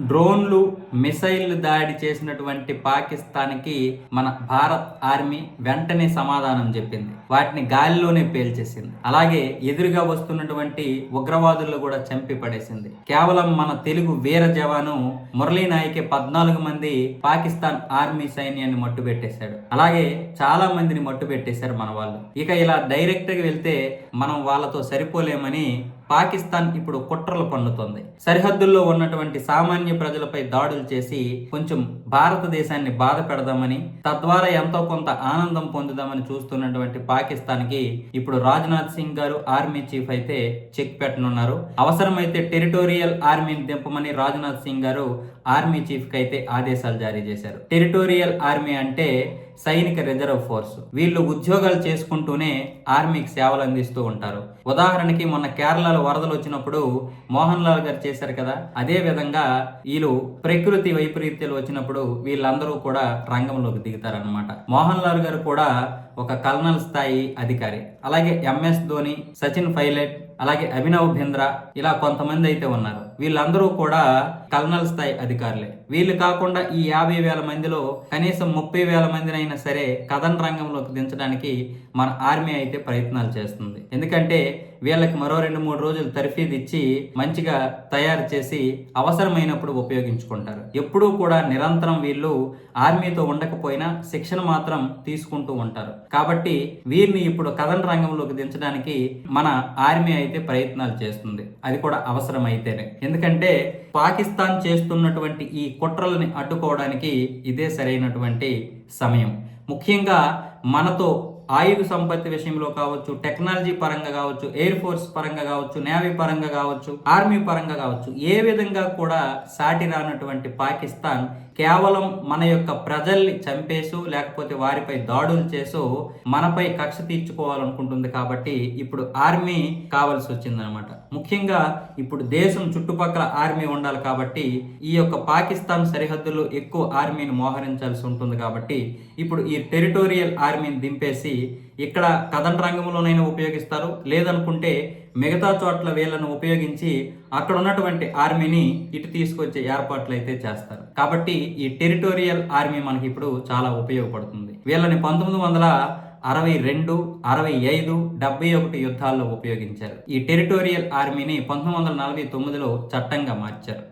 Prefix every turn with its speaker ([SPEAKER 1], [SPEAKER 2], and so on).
[SPEAKER 1] డ్రోన్లు మిసైల్ దాడి చేసినటువంటి పాకిస్తాన్కి మన భారత్ ఆర్మీ వెంటనే సమాధానం చెప్పింది. వాటిని గాలిలోనే పేల్చేసింది. అలాగే ఎదురుగా వస్తున్నటువంటి ఉగ్రవాదులు కూడా చంపి పడేసింది. కేవలం మన తెలుగు వీర జవాను మురళీ నాయకే పద్నాలుగు మంది పాకిస్తాన్ ఆర్మీ సైన్యాన్ని మట్టు పెట్టేశాడు అలాగే చాలా మందిని మట్టు పెట్టేశారు మన వాళ్ళు. ఇక ఇలా డైరెక్ట్గా వెళ్తే మనం వాళ్ళతో సరిపోలేమని పాకిస్తాన్ ఇప్పుడు కుట్రలు పన్నుతోంది. సరిహద్దుల్లో ఉన్నటువంటి సామాన్య ప్రజలపై దాడులు చేసి కొంచెం భారతదేశాన్ని బాధ పెడదామని తద్వారా ఎంతో కొంత ఆనందం పొందుదామని చూస్తున్నటువంటి పాకిస్తాన్కి ఇప్పుడు రాజ్నాథ్ సింగ్ గారు ఆర్మీ చీఫ్ అయితే చెక్ పెట్టనున్నారు. అవసరమైతే టెరిటోరియల్ ఆర్మీని దింపమని రాజ్నాథ్ సింగ్ గారు ఆర్మీ చీఫ్కి అయితే ఆదేశాలు జారీ చేశారు. టెరిటోరియల్ ఆర్మీ అంటే సైనిక రిజర్వ్ ఫోర్స్. వీళ్ళు ఉద్యోగాలు చేసుకుంటూనే ఆర్మీకి సేవలు అందిస్తూ ఉంటారు. ఉదాహరణకి మొన్న కేరళలో వరదలు వచ్చినప్పుడు మోహన్ లాల్ గారు చేశారు కదా? అదే విధంగా వీళ్ళు ప్రకృతి వైపరీత్యాలు వచ్చినప్పుడు వీళ్ళందరూ కూడా రంగంలోకి దిగుతారనమాట మోహన్ లాల్ గారు కూడా ఒక కల్నల్ స్థాయి అధికారి. అలాగే ఎంఎస్ ధోని సచిన్ పైలట్ అలాగే అభినవ్ బింద్రా ఇలా కొంతమంది అయితే ఉన్నారు. వీళ్ళందరూ కూడా కల్నల్ స్థాయి అధికారులే. వీళ్ళు కాకుండా ఈ యాభై వేల మందిలో కనీసం ముప్పై వేల మందినైనా సరే కథన రంగంలోకి దించడానికి మన ఆర్మీ అయితే ప్రయత్నాలు చేస్తుంది. ఎందుకంటే వీళ్ళకి మరో రెండు మూడు రోజులు తర్ఫీదు ఇచ్చి మంచిగా తయారు చేసి అవసరమైనప్పుడు ఉపయోగించుకుంటారు. ఎప్పుడూ కూడా నిరంతరం వీళ్ళు ఆర్మీతో ఉండకపోయినా శిక్షణ మాత్రం తీసుకుంటూ ఉంటారు. కాబట్టి వీరిని ఇప్పుడు కథన రంగంలోకి దించడానికి మన ఆర్మీ అయితే ప్రయత్నాలు చేస్తుంది. అది కూడా అవసరమైతేనే. ఎందుకంటే పాకిస్తాన్ చేస్తున్నటువంటి ఈ కుట్రలని అడ్డుకోవడానికి ఇదే సరైనటువంటి సమయం. ముఖ్యంగా మనతో ఆయుధ సంపత్తి విషయంలో కావచ్చు టెక్నాలజీ పరంగా కావచ్చు ఎయిర్ ఫోర్స్ పరంగా కావచ్చు నేవీ పరంగా కావచ్చు ఆర్మీ పరంగా కావచ్చు ఏ విధంగా కూడా సాటి రానటువంటి పాకిస్తాన్ కేవలం మన యొక్క ప్రజల్ని చంపేసు లేకపోతే వారిపై దాడులు చేసు మనపై కక్ష తీర్చుకోవాలనుకుంటుంది కాబట్టి ఇప్పుడు ఆర్మీ కావాల్సి వచ్చిందనమాట ముఖ్యంగా ఇప్పుడు దేశం చుట్టుపక్కల ఆర్మీ ఉండాలి కాబట్టి ఈ యొక్క పాకిస్తాన్ సరిహద్దుల్లో ఎక్కువ ఆర్మీని మోహరించాల్సి ఉంటుంది కాబట్టి ఇప్పుడు ఈ టెరిటోరియల్ ఆర్మీని దింపేసి ఇక్కడ కథన రంగంలోనైనా ఉపయోగిస్తారు లేదనుకుంటే మిగతా చోట్ల వీళ్ళను ఉపయోగించి అక్కడ ఉన్నటువంటి ఆర్మీని ఇటు తీసుకొచ్చే ఏర్పాట్లు అయితే చేస్తారు. కాబట్టి ఈ టెరిటోరియల్ ఆర్మీ మనకి ఇప్పుడు చాలా ఉపయోగపడుతుంది. వీళ్ళని పంతొమ్మిది వందల అరవై రెండు అరవై ఐదు డెబ్బై ఒకటి యుద్ధాల్లో ఉపయోగించారు. ఈ టెరిటోరియల్ ఆర్మీని పంతొమ్మిది వందల నలభై తొమ్మిదిలో చట్టంగా మార్చారు.